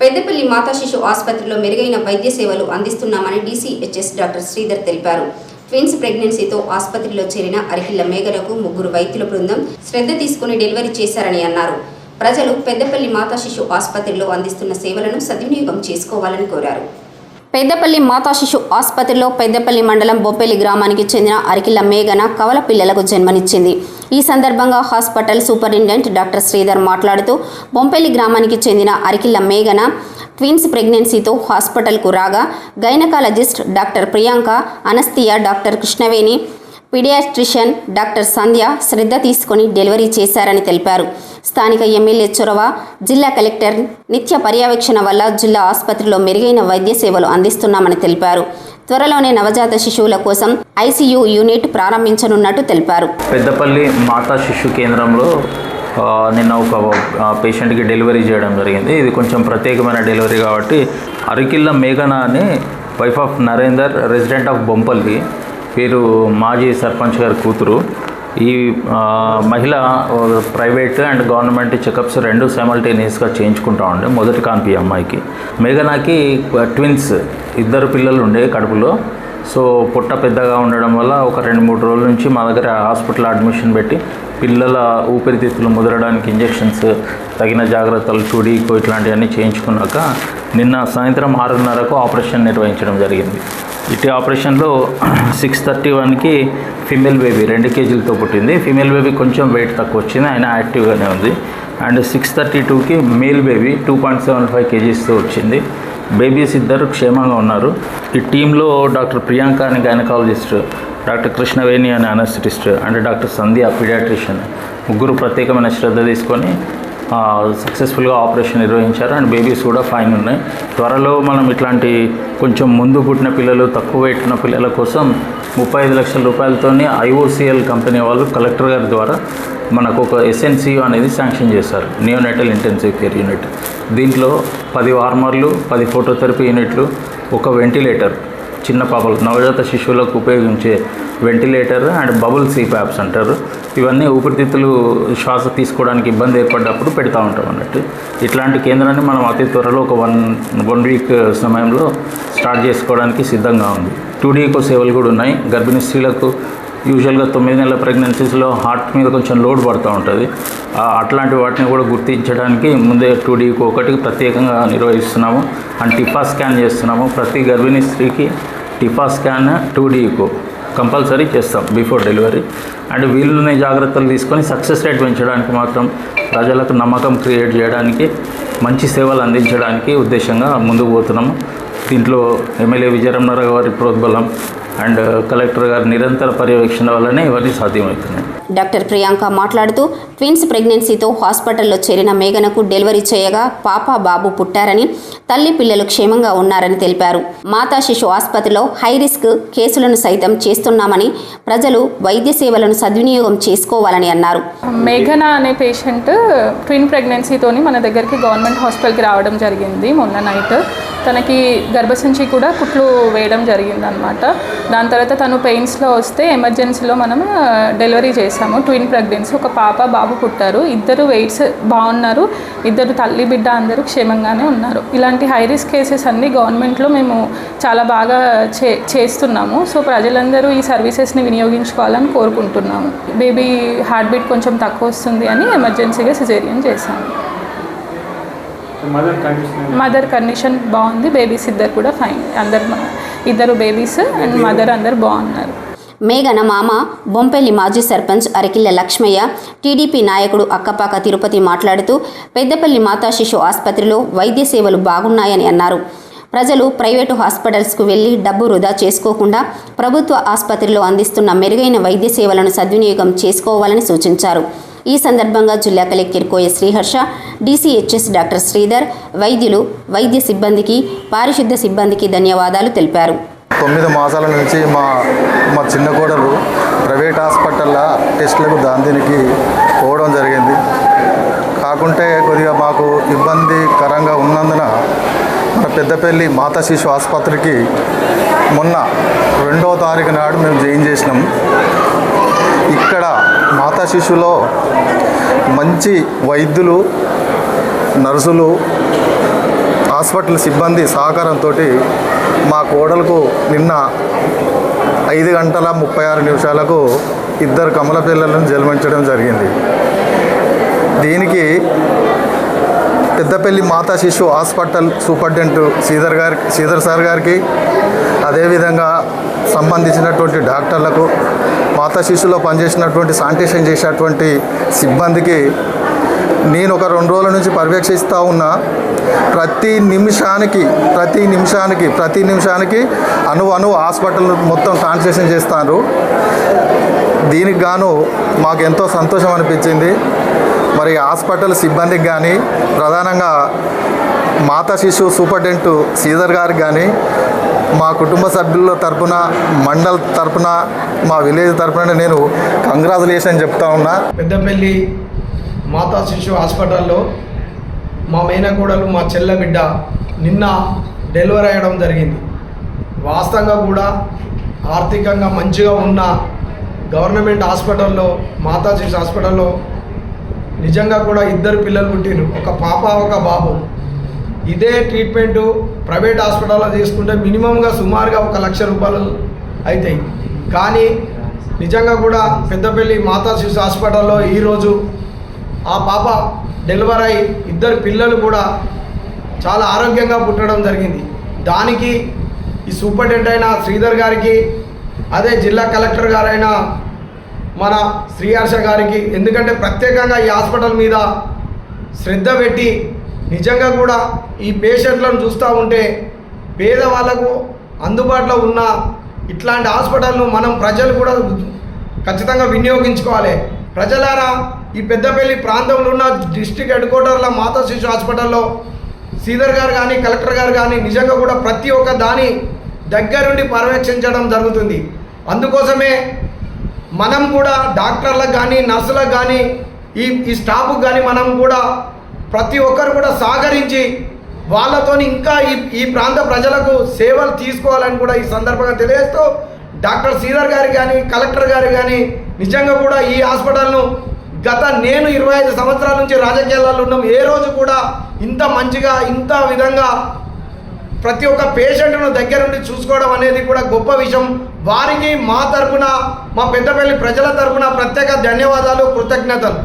పెద్దపల్లి మాతా శిశు ఆసుపత్రిలో మెరుగైన వైద్య సేవలు అందిస్తున్నామని డీసీహెచ్ఎస్ డాక్టర్ శ్రీధర్ తెలిపారు. ట్విన్స్ ప్రెగ్నెన్సీతో ఆసుపత్రిలో చేరిన అరికిల్ల మేఘలకు ముగ్గురు వైద్యుల బృందం శ్రద్ధ తీసుకుని డెలివరీ చేశారని అన్నారు. ప్రజలు పెద్దపల్లి మాతా శిశు ఆసుపత్రిలో అందిస్తున్న సేవలను సద్వినియోగం చేసుకోవాలని కోరారు. పెద్దపల్లి మాతా శిశు ఆసుపత్రిలో పెద్దపల్లి మండలం బొప్పెలి గ్రామానికి చెందిన అరికిల్ల మేఘన కవల పిల్లలకు జన్మనిచ్చింది. ఈ సందర్భంగా హాస్పిటల్ సూపరింటెండెంట్ డాక్టర్ శ్రీధర్ మాట్లాడుతూ బొంపెల్లి గ్రామానికి చెందిన అరికిల మేఘన ట్విన్స్ ప్రెగ్నెన్సీతో హాస్పిటల్కు రాగా gynaecologist doctor Priyanka anaesthesia doctor Krishnaveni paediatrician doctor Sandhya శ్రద్ధ తీసుకొని డెలివరీ చేశారని తెలిపారు. స్థానిక ఎమ్మెల్యే చొరవ జిల్లా కలెక్టర్ నిత్య పర్యవేక్షణ వల్ల జిల్లా ఆసుపత్రిలో మెరుగైన వైద్య సేవలు అందిస్తున్నామని తెలిపారు. త్వరలోనే నవజాత శిశువుల కోసం ఐసీయూ యూనిట్ ప్రారంభించనున్నట్టు తెలిపారు. పెద్దపల్లి మాతా శిశు కేంద్రంలో నిన్న ఒక పేషెంట్కి డెలివరీ చేయడం జరిగింది. ఇది కొంచెం ప్రత్యేకమైన డెలివరీ కాబట్టి అరికిల్ల మేఘన అని wife of Narender resident of Bompalli. వీరు మాజీ సర్పంచ్ గారి కూతురు. ఈ మహిళ ప్రైవేట్ అండ్ గవర్నమెంట్ చెకప్స్ రెండు సైమల్టేనియస్గా చేయించుకుంటా ఉండే. మొదటి కాన్పి అమ్మాయికి. మేఘనాకి ట్విన్స్ ఇద్దరు పిల్లలు ఉండే కడుపులో. సో పొట్ట పెద్దగా ఉండడం వల్ల ఒక రెండు మూడు రోజుల నుంచి మా దగ్గర హాస్పిటల్ అడ్మిషన్ పెట్టి పిల్లల ఊపిరితిత్తులు ముదరడానికి ఇంజెక్షన్స్ తగిన జాగ్రత్తలు చూడీకో ఇట్లాంటివన్నీ చేయించుకున్నాక నిన్న సాయంత్రం ఆరున్నరకు ఆపరేషన్ నిర్వహించడం జరిగింది. ఇటు ఆపరేషన్లో సిక్స్ థర్టీ వన్కి ఫిమేల్ బేబీ రెండు కేజీలతో పుట్టింది. ఫిమేల్ బేబీ కొంచెం వెయిట్ తక్కువ వచ్చింది ఆయన యాక్టివ్గానే ఉంది. అండ్ సిక్స్ థర్టీ టూకి male baby two point seven five కేజీస్తో వచ్చింది. బేబీస్ ఇద్దరు క్షేమంగా ఉన్నారు. ఈ టీంలో డాక్టర్ ప్రియాంక అని గైనకాలజిస్ట్ డాక్టర్ కృష్ణవేణి అనే anaesthetist and doctor Sandhya paediatrician. ముగ్గురు ప్రత్యేకమైన శ్రద్ధ తీసుకొని సక్సెస్ఫుల్గా ఆపరేషన్ నిర్వహించారు. అండ్ బేబీస్ కూడా ఫైన్ ఉన్నాయి. త్వరలో మనం ఇట్లాంటి కొంచెం ముందు పుట్టిన పిల్లలు తక్కువ పెట్టిన పిల్లల కోసం ముప్పై ఐదు లక్షల రూపాయలతోని ఐఓసిఎల్ కంపెనీ వాళ్ళు కలెక్టర్ గారి ద్వారా మనకు ఒక ఎస్ఎన్సియు అనేది శాంక్షన్ చేశారు. నియోనెటల్ ఇంటెన్సివ్ కేర్ యూనిట్ దీంట్లో పది వార్మర్లు పది ఫోటోథెరపీ యూనిట్లు ఒక వెంటిలేటర్ చిన్న పాపలు నవజాత శిశువులకు ఉపయోగించే వెంటిలేటర్ అండ్ బబుల్ సీప్యాప్స్ అంటారు. ఇవన్నీ ఊపిరితిత్తులు శ్వాస తీసుకోవడానికి ఇబ్బంది ఏర్పడ్డప్పుడు పెడతా ఉంటాం అన్నట్టు. ఇట్లాంటి కేంద్రాన్ని మనం అతి త్వరలో ఒక వన్ వన్ వీక్ సమయంలో స్టార్ట్ చేసుకోవడానికి సిద్ధంగా ఉంది. టూడీకో సేవలు కూడా ఉన్నాయి. గర్భిణీ స్త్రీలకు యూజువల్గా తొమ్మిది నెలల ప్రెగ్నెన్సీస్లో హార్ట్ మీద కొంచెం లోడ్ పడుతూ ఉంటుంది. అట్లాంటి వాటిని కూడా గుర్తించడానికి ముందే టూ డీకి ఒకటి ప్రత్యేకంగా నిర్వహిస్తున్నాము. అండ్ టిఫా స్కాన్ చేస్తున్నాము. ప్రతి గర్భిణీ స్త్రీకి TIFFA scan two D echo compulsory చేస్తాం బిఫోర్ డెలివరీ. అండ్ వీళ్ళని జాగ్రత్తలు తీసుకొని సక్సెస్ రేట్ పెంచడానికి మాత్రం ప్రజలకు నమ్మకం క్రియేట్ చేయడానికి మంచి సేవలు అందించడానికి ఉద్దేశంగా ముందుకు పోతున్నాము. దీంట్లో ఎమ్మెల్యే విజయరమణారావు గారి ప్రోద్బలం అండ్ కలెక్టర్ గారి నిరంతర పర్యవేక్షణ వల్లనే ఇవన్నీ సాధ్యమవుతున్నాయి. డాక్టర్ ప్రియాంక మాట్లాడుతూ ట్విన్స్ ప్రెగ్నెన్సీతో హాస్పిటల్లో చేరిన మేఘనకు డెలివరీ చేయగా పాప బాబు పుట్టారని తల్లి పిల్లలు క్షేమంగా ఉన్నారని తెలిపారు. మాతా శిశు ఆసుపత్రిలో హై రిస్క్ కేసులను సైతం చేస్తున్నామని ప్రజలు వైద్య సేవలను సద్వినియోగం చేసుకోవాలని అన్నారు. మేఘన అనే పేషెంట్ ట్విన్ ప్రెగ్నెన్సీతోని మన దగ్గరికి గవర్నమెంట్ హాస్పిటల్కి రావడం జరిగింది మొన్న నైట్. తనకి గర్భసంచి కూడా కుట్లు వేయడం జరిగింది అనమాట దాని తర్వాత తను పెయిన్స్లో వస్తే ఎమర్జెన్సీలో మనం డెలివరీ చేసాము ట్విన్ ప్రెగ్నెన్సీ. ఒక పాప బాబు పుట్టారు. ఇద్దరు వెయిట్స్ బాగున్నారు. ఇద్దరు తల్లి బిడ్డ అందరూ క్షేమంగానే ఉన్నారు. ఇలాంటి హై రిస్క్ కేసెస్ అన్నీ గవర్నమెంట్లో మేము చాలా బాగా చే చేస్తున్నాము. సో ప్రజలందరూ ఈ సర్వీసెస్ని వినియోగించుకోవాలని కోరుకుంటున్నాము. బేబీ హార్ట్ బీట్ కొంచెం తక్కువ వస్తుంది అని ఎమర్జెన్సీగా సిజేరియన్ చేశాము. మదర్ కండిషన్ బాగుంది. బేబీస్ ఇద్దరు కూడా ఫైన్ అందరు ఇద్దరు బేబీస్ అండ్ మదర్ అందరు బాగున్నారు. మేఘన మామ బొంపెల్లి మాజీ సర్పంచ్ అరకిల్ల లక్ష్మయ్య టీడీపీ నాయకుడు అక్కపాక తిరుపతి మాట్లాడుతూ పెద్దపల్లి మాతా శిశు ఆసుపత్రిలో వైద్య సేవలు బాగున్నాయని అన్నారు. ప్రజలు ప్రైవేటు హాస్పిటల్స్కు వెళ్ళి డబ్బు వృధా చేసుకోకుండా ప్రభుత్వ ఆసుపత్రిలో అందిస్తున్న మెరుగైన వైద్య సేవలను సద్వినియోగం చేసుకోవాలని సూచించారు. ఈ సందర్భంగా జిల్లా collector Koya Sriharsha DCHS doctor Sridhar వైద్యులు వైద్య సిబ్బందికి పారిశుద్ధ సిబ్బందికి ధన్యవాదాలు తెలిపారు. తొమ్మిది మాసాల నుంచి మా మా చిన్న కోడలు ప్రైవేట్ హాస్పిటల్లో టెస్టులకు దానికి పోవడం జరిగింది. కాకుంటే కొద్దిగా మాకు ఇబ్బందికరంగా ఉన్నందున మన పెద్దపల్లి మాతా శిశు ఆసుపత్రికి మొన్న రెండవ తారీఖు నాడు మేము జాయిన్ చేసినాం. ఇక్కడ మాతా శిశులో మంచి వైద్యులు నర్సులు హాస్పిటల్ సిబ్బంది సహకారంతో మా కోడలకు నిన్న ఐదు గంటల ముప్పై ఆరు నిమిషాలకు ఇద్దరు కమల పిల్లలను జన్మించడం జరిగింది. దీనికి పెద్దపల్లి మాతా శిశు హాస్పిటల్ సూపరింటెండెంట్ శ్రీధర్ గారి శ్రీధర్ సార్ గారికి అదేవిధంగా సంబంధించినటువంటి డాక్టర్లకు మాతా శిశులో పనిచేసినటువంటి శానిటేషన్ చేసేటువంటి సిబ్బందికి నేను ఒక రెండు రోజుల నుంచి పర్యవేక్షిస్తూ ఉన్నా. ప్రతి నిమిషానికి ప్రతి నిమిషానికి ప్రతి నిమిషానికి అను అను హాస్పిటల్ మొత్తం ట్రాన్స్లేషన్ చేస్తారు. దీనికి గాను మాకు ఎంతో సంతోషం అనిపించింది. మరి హాస్పిటల్ సిబ్బందికి కానీ ప్రధానంగా మాతా శిశు సూపరింటెండెంట్ శ్రీధర్ గారికి కానీ మా కుటుంబ సభ్యుల తరపున మండల్ తరపున మా విలేజ్ తరపున నేను కంగ్రాచులేషన్ చెప్తా ఉన్నా. పెద్దపల్లి మాతా శిశు హాస్పిటల్లో మా మేనకోడలు మా చెల్ల బిడ్డ నిన్న డెలివరీ అయ్యడం జరిగింది. వాస్తవంగా కూడా ఆర్థికంగా మంచిగా ఉన్న గవర్నమెంట్ హాస్పిటల్లో మాతా శిశు హాస్పిటల్లో నిజంగా కూడా ఇద్దరు పిల్లలు పుట్టిరు ఒక పాప ఒక బాబు. ఇదే ట్రీట్మెంటు ప్రైవేట్ హాస్పిటల్లో తీసుకుంటే మినిమంగా సుమారుగా ఒక లక్ష రూపాయలు అవుతాయి కానీ నిజంగా కూడా పెద్దపల్లి మాతా శిశు హాస్పిటల్లో ఈరోజు ఆ పాప డెలివరీ అయి ఇద్దరు పిల్లలు కూడా చాలా ఆరోగ్యంగా పుట్టడం జరిగింది. దానికి ఈ సూపరింటెండెంట్ అయిన శ్రీధర్ గారికి అదే జిల్లా కలెక్టర్ గారైన మన శ్రీహర్ష గారికి ఎందుకంటే ప్రత్యేకంగా ఈ హాస్పిటల్ మీద శ్రద్ధ పెట్టి నిజంగా కూడా ఈ పేషెంట్లను చూస్తూ ఉంటే పేదవాళ్ళకు అందుబాటులో ఉన్న ఇట్లాంటి హాస్పిటల్ను మనం ప్రజలు కూడా ఖచ్చితంగా వినియోగించుకోవాలి. ప్రజలారా ఈ పెద్దపల్లి ప్రాంతంలో ఉన్న డిస్ట్రిక్ట్ హెడ్ క్వార్టర్ల మాతా శిశు హాస్పిటల్లో సీదర్ గారు కానీ కలెక్టర్ గారు కానీ నిజంగా కూడా ప్రతి ఒక్క దాని దగ్గరుండి పర్యవేక్షించడం జరుగుతుంది. అందుకోసమే మనం కూడా డాక్టర్లకు కానీ నర్సులకు కానీ ఈ ఈ స్టాఫ్కి కానీ మనం కూడా ప్రతి ఒక్కరు కూడా సహకరించి వాళ్ళతో ఇంకా ఈ ఈ ప్రాంత ప్రజలకు సేవలు తీసుకోవాలని కూడా ఈ సందర్భంగా తెలియజేస్తూ డాక్టర్ శ్రీధర్ గారు కానీ కలెక్టర్ గారు కానీ నిజంగా కూడా ఈ హాస్పిటల్ను గత నేను ఇరవై ఐదు సంవత్సరాల నుంచి రాజకీయాలలో ఉన్నాం. ఏ రోజు కూడా ఇంత మంచిగా ఇంత విధంగా ప్రతి ఒక్క పేషెంట్ను దగ్గరుండి చూసుకోవడం అనేది కూడా గొప్ప విషయం. వారికి మా తరపున మా పెద్దపల్లి ప్రజల తరఫున ప్రత్యేక ధన్యవాదాలు కృతజ్ఞతలు.